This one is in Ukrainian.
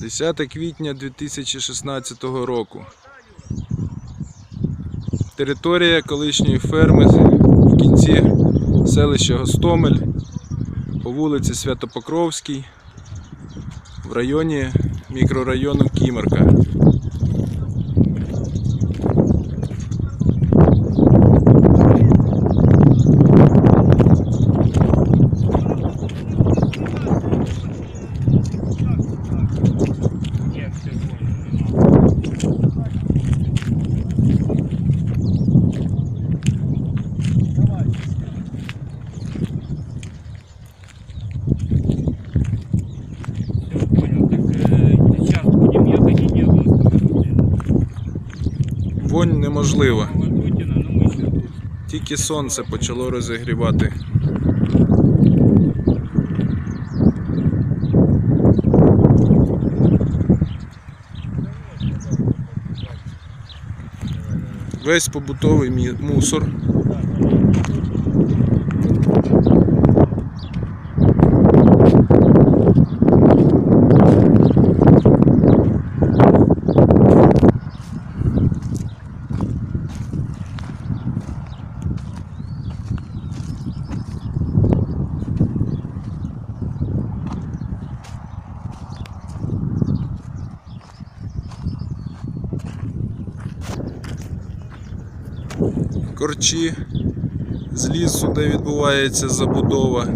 10 квітня 2016 року. Територія колишньої ферми в кінці селища Гостомель по вулиці Святопокровській в районі мікрорайону Кімерка. Вонь тут. Тільки сонце почало розігрівати. Весь побутовий мусор. Корчі з лісу, де відбувається забудова.